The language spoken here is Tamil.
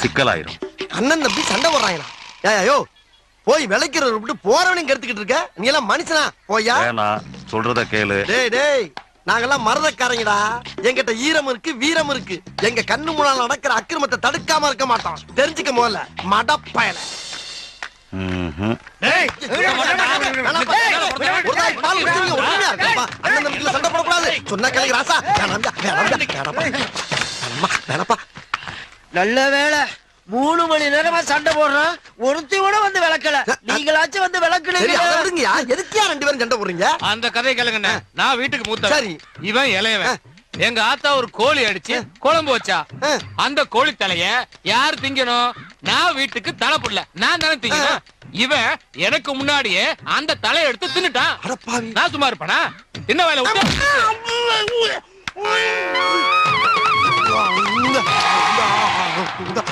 சிக்கலாயிரும் அண்ணன் தம்பி சண்டை போடுறாங்களா ஏயோ போய் விளைக்கிறத விட்டு போறவனையும் கெடுத்துக்கிட்டு இருக்க நீ எல்லாம் மனுஷனா போயா சொல்றத கேளு டேய் டேய் நாங்கெல்லாம் மரதக்காரங்கடா எங்கிட்ட ஈரம் இருக்கு வீரம் இருக்கு எங்க கண்ணு முன்னால நடக்கிற அக்கிரமத்தை தடுக்காம இருக்க மாட்டோம் தெரிஞ்சுக்க முதல்ல மடப்பயல ம்ஹும். சண்டை போடக்கூடாது. சொன்னா கேளுங்க ராசா. வேணாம்டா, வேணாம்டா, வேணாம்ப்பா. வேணாம்மா, வேணாம்ப்பா. நல்ல வேளை மூணு மணி நேரமா சண்டை போடுறோம். ஒருத்தி கூட வந்து விளக்கல. நீங்களாச்சும் வந்து விளக்குனீங்க. எதுக்குய்யா ரெண்டு பேரும் சண்டை போடுறீங்க? அந்த கதையை கேளுங்கண்ணே. நான் வீட்டுக்கு மூத்த சரி. இவன் இளையவன். எங்க ஆத்தா ஒரு கோழி அடிச்சு குழம்பு வச்சா. அந்த கோழி தலைய யார் திங்கணும்? நான் வீட்டுக்கு தலை புடல. நான் தானே திங்கணும்? இவன் எனக்கு முன்னாடியே அந்த தலையை எடுத்து தின்னுட்டான். நான் சும்மா இருப்பேனா? என்ன வேலை